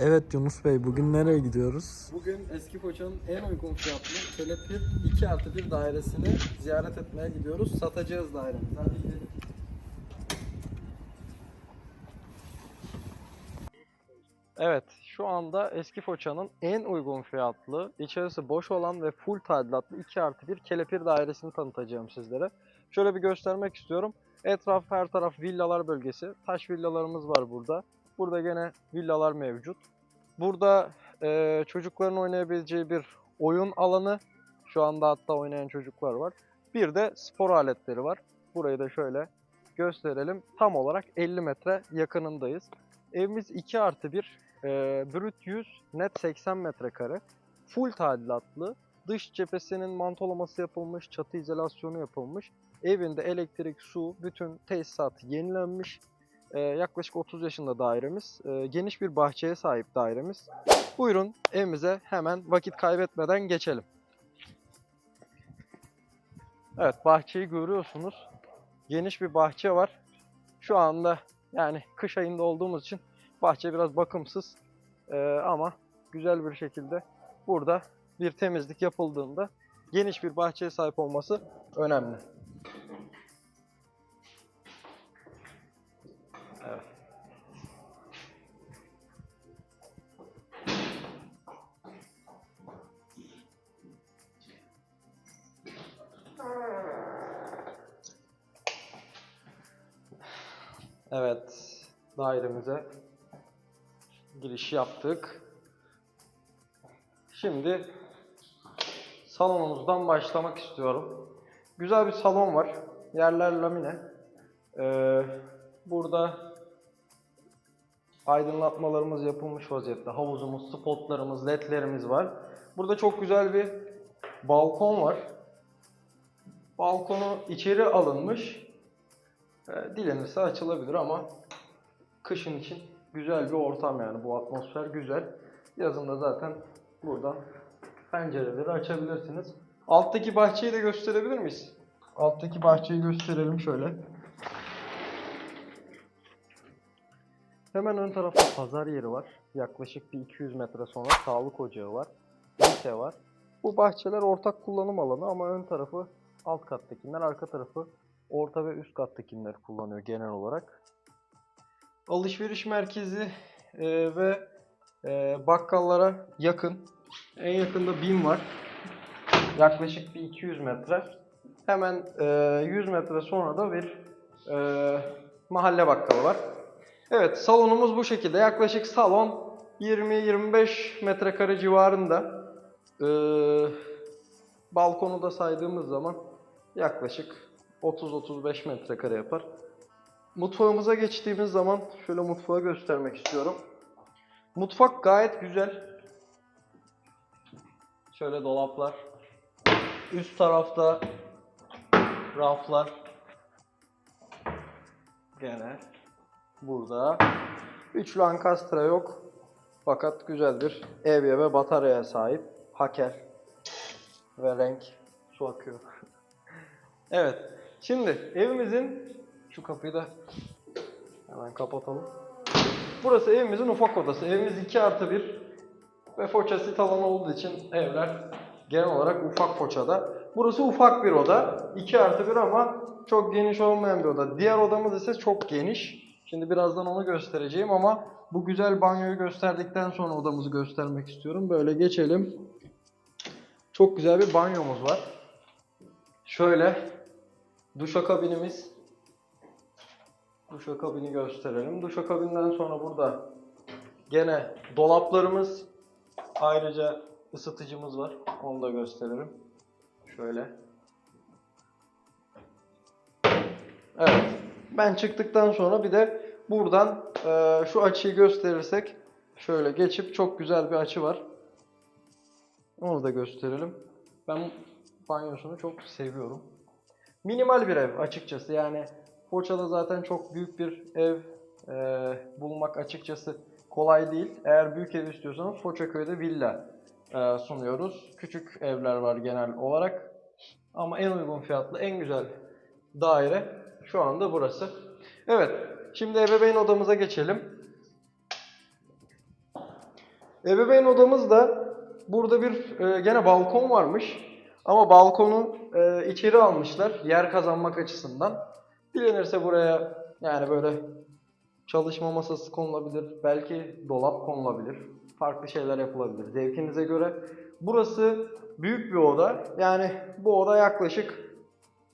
Evet Yunus Bey bugün nereye gidiyoruz? Bugün Eski Foça'nın en uygun fiyatlı Kelepir 2 artı 1 dairesini ziyaret etmeye gidiyoruz. Satacağız dairemizi. Hadi gidelim. Evet, şu anda Eski Foça'nın en uygun fiyatlı, içerisi boş olan ve full tadilatlı 2 artı 1 kelepir dairesini tanıtacağım sizlere. Şöyle bir göstermek istiyorum. Etraf her taraf villalar bölgesi. Taş villalarımız var burada. Burada gene villalar mevcut. Burada e, çocukların oynayabileceği bir oyun alanı. Şu anda hatta oynayan çocuklar var. Bir de spor aletleri var. Burayı da şöyle gösterelim. Tam olarak 50 metre yakınındayız. Evimiz 2 artı 1. E, brüt 100, net 80 metrekare. Full tadilatlı. Dış cephesinin mantolaması yapılmış, çatı izolasyonu yapılmış. Evinde elektrik, su, bütün tesisatı yenilenmiş. Ee, yaklaşık 30 yaşında dairemiz. Ee, geniş bir bahçeye sahip dairemiz. Buyurun evimize hemen vakit kaybetmeden geçelim. Evet bahçeyi görüyorsunuz. Geniş bir bahçe var. Şu anda yani kış ayında olduğumuz için bahçe biraz bakımsız. Ee, ama güzel bir şekilde burada bir temizlik yapıldığında geniş bir bahçeye sahip olması önemli. Evet. Evet, dairemize giriş yaptık. Şimdi salonumuzdan başlamak istiyorum. Güzel bir salon var. Yerler lamine. Ee, burada aydınlatmalarımız yapılmış vaziyette. Havuzumuz, spotlarımız, ledlerimiz var. Burada çok güzel bir balkon var. Balkonu içeri alınmış. Ee, dilenirse açılabilir ama kışın için güzel bir ortam yani bu atmosfer güzel. Yazın da zaten buradan pencereleri açabilirsiniz. Alttaki bahçeyi de gösterebilir miyiz? Alttaki bahçeyi gösterelim şöyle. Hemen ön tarafta pazar yeri var. Yaklaşık bir 200 metre sonra sağlık ocağı var. Lise var. Bu bahçeler ortak kullanım alanı ama ön tarafı alt kattakiler, arka tarafı orta ve üst kattakiler kullanıyor genel olarak. Alışveriş merkezi e, ve e, bakkallara yakın. En yakında BİM var. Yaklaşık bir 200 metre. Hemen e, 100 metre sonra da bir e, mahalle bakkalı var. Evet salonumuz bu şekilde. Yaklaşık salon 20-25 metrekare civarında. E, balkonu da saydığımız zaman yaklaşık 30-35 metrekare yapar. Mutfağımıza geçtiğimiz zaman şöyle mutfağı göstermek istiyorum. Mutfak gayet güzel. Şöyle dolaplar. Üst tarafta raflar. Gene burada. Üçlü ankastre yok. Fakat güzel bir ve bataryaya sahip. Haker. Ve renk. Su akıyor. evet. Şimdi evimizin şu kapıyı da hemen kapatalım. Burası evimizin ufak odası. Evimiz 2 artı 1 ve foça sit alanı olduğu için evler genel olarak ufak foçada. Burası ufak bir oda. 2 artı 1 ama çok geniş olmayan bir oda. Diğer odamız ise çok geniş. Şimdi birazdan onu göstereceğim ama bu güzel banyoyu gösterdikten sonra odamızı göstermek istiyorum. Böyle geçelim. Çok güzel bir banyomuz var. Şöyle duşakabinimiz Duşakabini gösterelim. Duşakabinden sonra burada gene dolaplarımız ayrıca ısıtıcımız var. Onu da gösterelim. Şöyle. Evet. Ben çıktıktan sonra bir de buradan e, şu açıyı gösterirsek şöyle geçip çok güzel bir açı var. Onu da gösterelim. Ben banyosunu çok seviyorum. Minimal bir ev açıkçası yani Foça'da zaten çok büyük bir ev e, bulmak açıkçası kolay değil. Eğer büyük ev istiyorsanız Foçaköy'de villa e, sunuyoruz. Küçük evler var genel olarak. Ama en uygun fiyatlı, en güzel daire şu anda burası. Evet, şimdi ebeveyn odamıza geçelim. Ebeveyn odamız da burada bir e, gene balkon varmış. Ama balkonu e, içeri almışlar yer kazanmak açısından. Dilenirse buraya yani böyle çalışma masası konulabilir, belki dolap konulabilir, farklı şeyler yapılabilir zevkinize göre. Burası büyük bir oda. Yani bu oda yaklaşık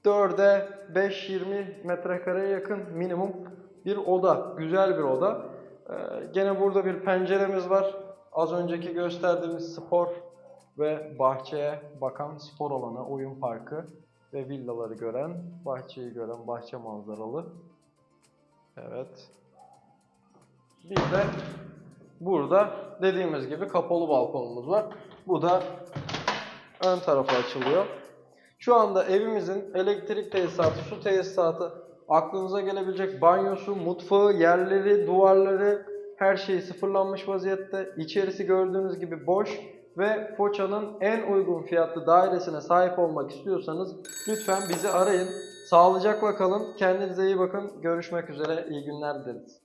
4'e 5-20 metrekareye yakın minimum bir oda. Güzel bir oda. Ee, gene burada bir penceremiz var. Az önceki gösterdiğimiz spor ve bahçeye bakan spor alanı, oyun parkı ve villaları gören, bahçeyi gören bahçe manzaralı. Evet. Bir de burada dediğimiz gibi kapalı balkonumuz var. Bu da ön tarafa açılıyor. Şu anda evimizin elektrik tesisatı, su tesisatı, aklınıza gelebilecek banyosu, mutfağı, yerleri, duvarları her şey sıfırlanmış vaziyette. İçerisi gördüğünüz gibi boş ve Foça'nın en uygun fiyatlı dairesine sahip olmak istiyorsanız lütfen bizi arayın. Sağlıcakla kalın. Kendinize iyi bakın. Görüşmek üzere. İyi günler dileriz.